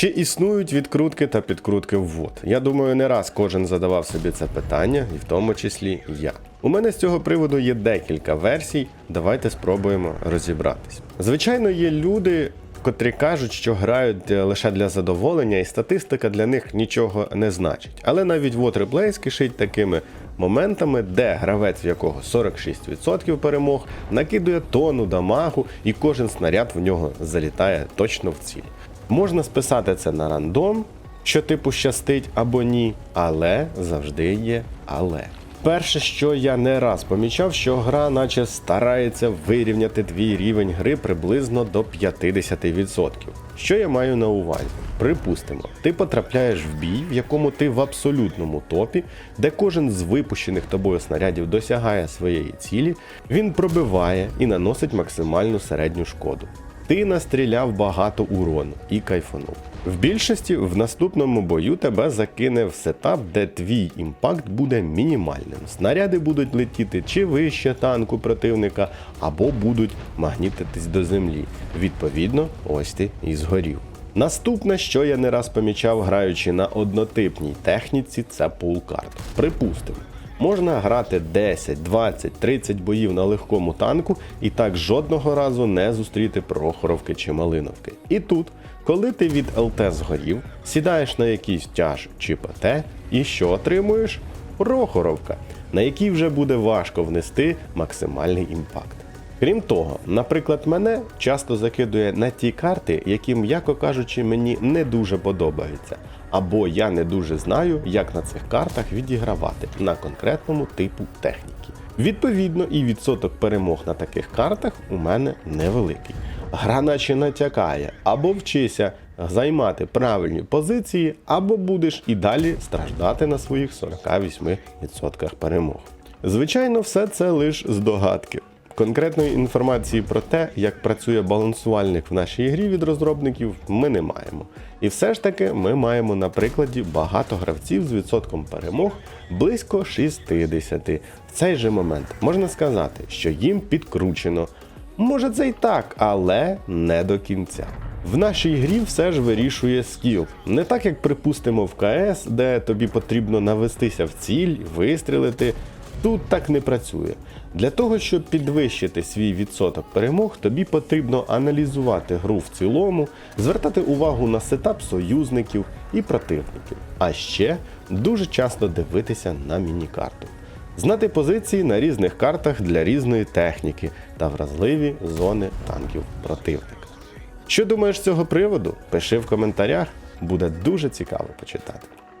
Чи існують відкрутки та підкрутки ввод? Я думаю, не раз кожен задавав собі це питання, і в тому числі я. У мене з цього приводу є декілька версій. Давайте спробуємо розібратись. Звичайно, є люди, котрі кажуть, що грають е, лише для задоволення, і статистика для них нічого не значить. Але навіть вот реплей кишить такими моментами, де гравець, в якого 46% перемог, накидує тону дамагу, і кожен снаряд в нього залітає точно в ціль. Можна списати це на рандом, що типу щастить або ні, але завжди є але. Перше, що я не раз помічав, що гра наче старається вирівняти твій рівень гри приблизно до 50%. Що я маю на увазі? Припустимо, ти потрапляєш в бій, в якому ти в абсолютному топі, де кожен з випущених тобою снарядів досягає своєї цілі, він пробиває і наносить максимальну середню шкоду. Ти настріляв багато урону і кайфанув. В більшості в наступному бою тебе закине в сетап, де твій імпакт буде мінімальним. Снаряди будуть летіти чи вище танку противника, або будуть магнітитись до землі. Відповідно, ось ти і згорів. Наступне, що я не раз помічав, граючи на однотипній техніці, це пул карт. Припустимо. Можна грати 10, 20, 30 боїв на легкому танку і так жодного разу не зустріти прохоровки чи малиновки. І тут, коли ти від ЛТ згорів, сідаєш на якийсь тяж чи ПТ, і що отримуєш? Прохоровка, на якій вже буде важко внести максимальний імпакт. Крім того, наприклад, мене часто закидує на ті карти, які, м'яко кажучи, мені не дуже подобаються, або я не дуже знаю, як на цих картах відігравати на конкретному типу техніки. Відповідно, і відсоток перемог на таких картах у мене невеликий. Гра наче натякає, або вчися займати правильні позиції, або будеш і далі страждати на своїх 48% перемог. Звичайно, все це лише здогадки. Конкретної інформації про те, як працює балансувальник в нашій грі від розробників, ми не маємо. І все ж таки ми маємо на прикладі багато гравців з відсотком перемог близько 60. В цей же момент можна сказати, що їм підкручено. Може це й так, але не до кінця. В нашій грі все ж вирішує скіл. Не так як припустимо в КС, де тобі потрібно навестися в ціль, вистрілити. Тут так не працює. Для того, щоб підвищити свій відсоток перемог, тобі потрібно аналізувати гру в цілому, звертати увагу на сетап союзників і противників, а ще дуже часто дивитися на міні-карту. Знати позиції на різних картах для різної техніки та вразливі зони танків противника. Що думаєш з цього приводу? Пиши в коментарях, буде дуже цікаво почитати.